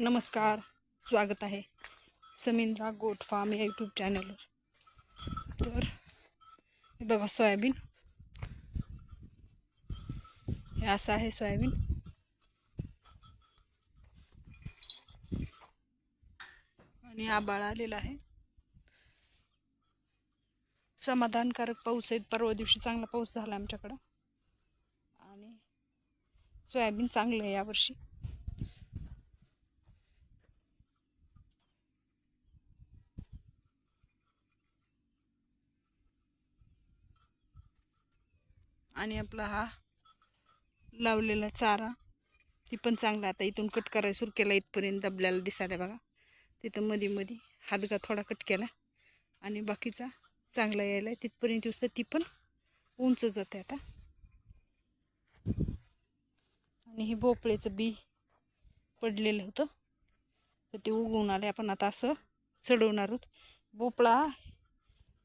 नमस्कार स्वागत आहे समिंद्रा गोट फार्म या यूट्यूब चॅनलवर तर बघा सोयाबीन. हे असं आहे सोयाबीन. आणि आबाळ आलेला आहे. समाधानकारक पाऊस आहे. परवा दिवशी चांगला पाऊस झाला आमच्याकडं. आणि सोयाबीन चांगलं आहे यावर्षी. आणि आपला हा लावलेला चारा ती पण चांगला आता इथून कट करायला सुरू केला इथपर्यंत दबल्याला दिसायला बघा. तिथं मध्ये मध्ये हातगा थोडा कट केला आणि बाकीचा चांगला यायला तिथपर्यंत दिवस तर ती पण उंच जाते आता. आणि हे भोपळ्याचं बी पडलेलं होतं. तर ते उगवून आले आपण आता असं चढवणार आहोत. भोपळा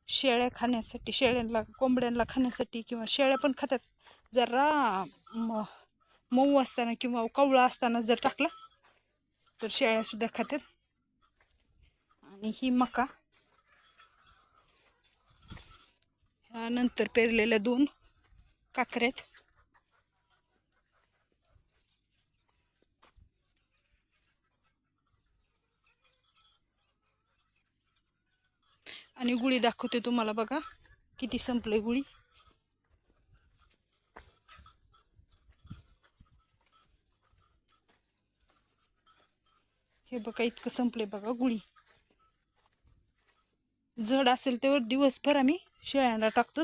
शेळ्या खाण्यासाठी शेळ्यांना कोंबड्यांना खाण्यासाठी किंवा शेळ्या पण खातात. जरा म मऊ असताना किंवा कवळा असताना जर टाकला तर शेळ्यासुद्धा खातात. आणि ही मका. ह्यानंतर पेरलेल्या दोन काकऱ्यात आणि गुळी दाखवते तुम्हाला बघा. किती संपले गुळी. हे बघा इतकं संपले बघा गुळी. जड असेल तेव्हा दिवसभर आम्ही शेळ्यांना टाकतो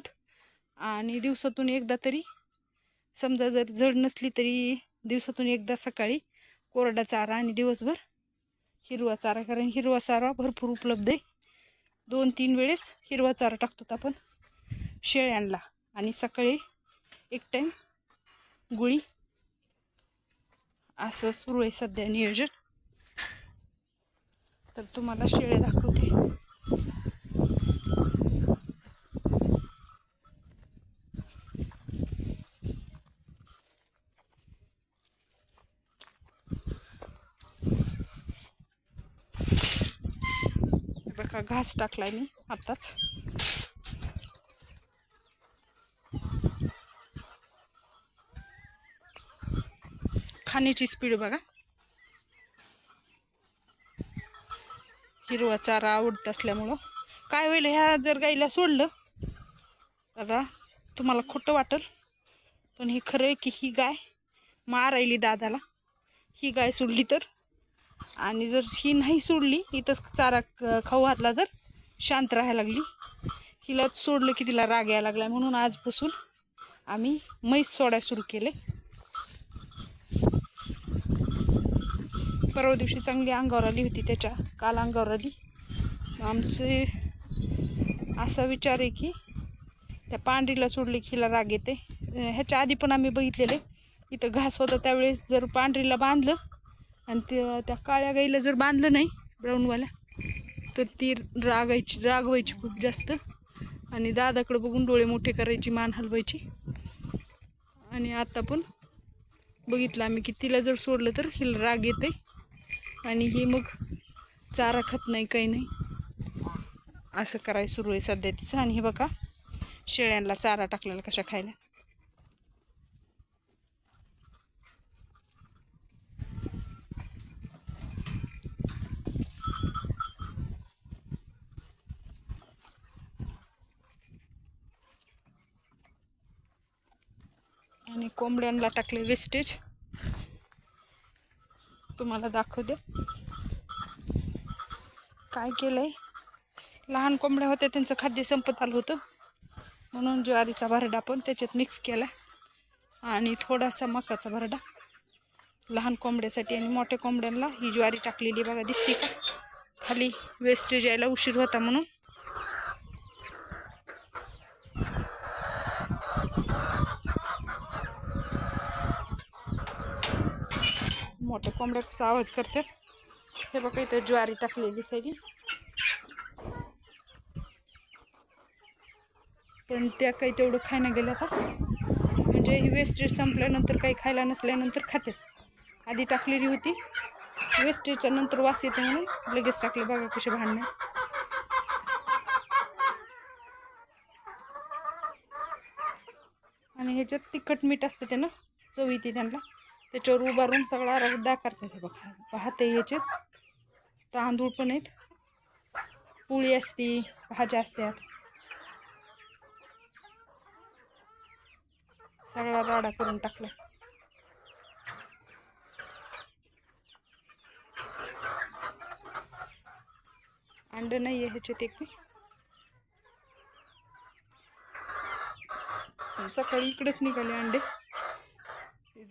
आणि दिवसातून एकदा तरी समजा जर जड नसली तरी दिवसातून एकदा सकाळी कोरडा चारा आणि दिवसभर हिरवा चारा कारण हिरवा चारा भरपूर उपलब्ध आहे. दोन तीन वेळेस हिरवा चारा टाकतो आपण. शेळ्यांना आणि सकाळी एक टाईम गुळी. असं सुरू आहे सध्या नियोजन. तर तुम्हाला शेळे दाखवते. का घास टाकलाय मी आताच. खाण्याची स्पीड बघा. हिरवा चारा आवडत असल्यामुळं. काय होईल ह्या जर गाईला सोडलं दादा तुम्हाला खोटं वाटल पण हे खरं आहे की ही गाय मारायली दादाला. ही गाय सोडली तर आणि जर ही नाही सोडली इथंच चारा खाऊ घातला तर शांत राहायला लागली. हिलाच सोडलं की तिला राग यायला लागला. म्हणून आजपासून आम्ही म्हैस सोडायला सुरू केले. परवा दिवशी चांगली अंगावर आली होती त्याच्या काल अंगावर आली. आमचे असा विचार आहे की त्या पांढरीला सोडली की हिला राग येते. ह्याच्या आधी पण आम्ही बघितलेले. इथं घास होता त्यावेळेस जर पांढरीला बांधलं आणि त्या त्या काळ्या गाईला जर बांधलं नाही ब्राऊनवाल्या तर ती रागायची रागवायची खूप जास्त. आणि दादाकडं बघून डोळे मोठे करायची मान हलवायची. आणि आता पण बघितलं आम्ही की तिला जर सोडलं तर हिला राग येते आणि ही मग चारा खात नाही काही नाही. असं करायला सुरू आहे सध्या तिचं. आणि हे बघा शेळ्यांना चारा टाकलेला कशा खायला. आणि कोंबड्यांना टाकले वेस्टेज तुम्हाला दाखवते काय केलं आहे लहान कोंबड्या होत्या त्यांचं खाद्य संपत आलं होतं. म्हणून ज्वारीचा भरडा पण त्याच्यात मिक्स केला. आणि थोडासा मकाचा भरडा. लहान कोंबड्यासाठी आणि मोठ्या कोंबड्यांना ही ज्वारी टाकलेली बघा दिसते का? खाली वेस्टेज यायला उशीर होता म्हणून. मोठ्या कोंबड्या कसा आवाज करतात. हे बघा इथं ज्वारी टाकलेली सगळी पण त्या काही तेवढं खायला गेल्या आता म्हणजे ही वेस्टेज संपल्यानंतर काही खायला नसल्यानंतर खाते आधी टाकलेली होती. वेस्टेजच्या नंतर वास येते म्हणून लगेच टाकले. बघा कसे भांडणे. आणि ह्याच्यात तिखट मीठ असतं त्यानं चव येते त्यांना. त्याच्यावर उभारून सगळा रगदा करतात हे बघा. पाहते ह्याच्यात तांदूळ पण आहेत. पोळी असते भाज्या असतात सगळा राडा करून टाकला अंड नाही आहे ह्याच्यात एक. सकाळी इकडेच निघाले अंडे.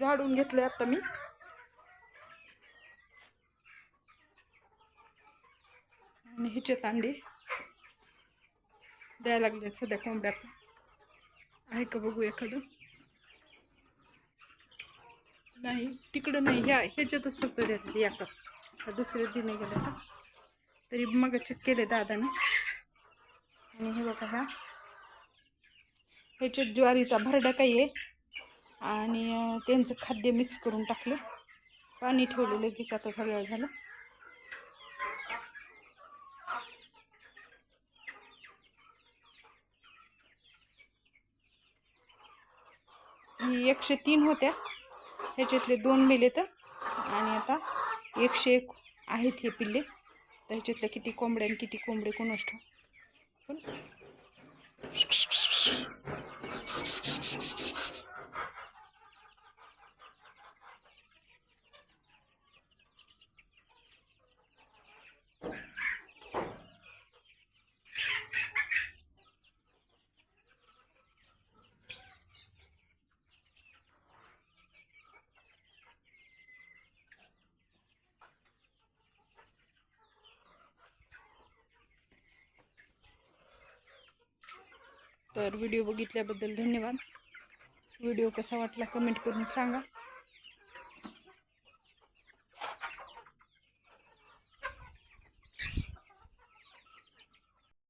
झाडून घेतलं आता मी. आणि ह्याच्यात तांडे द्यायला लागले सध्या कोंबड्यात आहे का बघू एखादं? नाही तिकडं नाही. ह्या ह्याच्यातच फक्त देतात एका हा दुसऱ्या दिने गेलं तर. तरी मग चेक केले दादाने. आणि हे बघा ह्या. ह्याच्यात ज्वारीचा भरडा काही आहे. आणि त्यांचं खाद्य मिक्स करून टाकलं. पाणी ठेवलं लगेच आता थोडा वेळ झालं. एकशे तीन होत्या. ह्याच्यातले दोन मेले तर. आणि आता एकशे एक आहेत हे पिल्ले. तर ह्याच्यातल्या किती कोंबड्या आणि किती कोंबडे कोणास ठाऊक. पण तर व्हिडिओ बघितल्याबद्दल धन्यवाद. व्हिडिओ कसा वाटला कमेंट करून सांगा.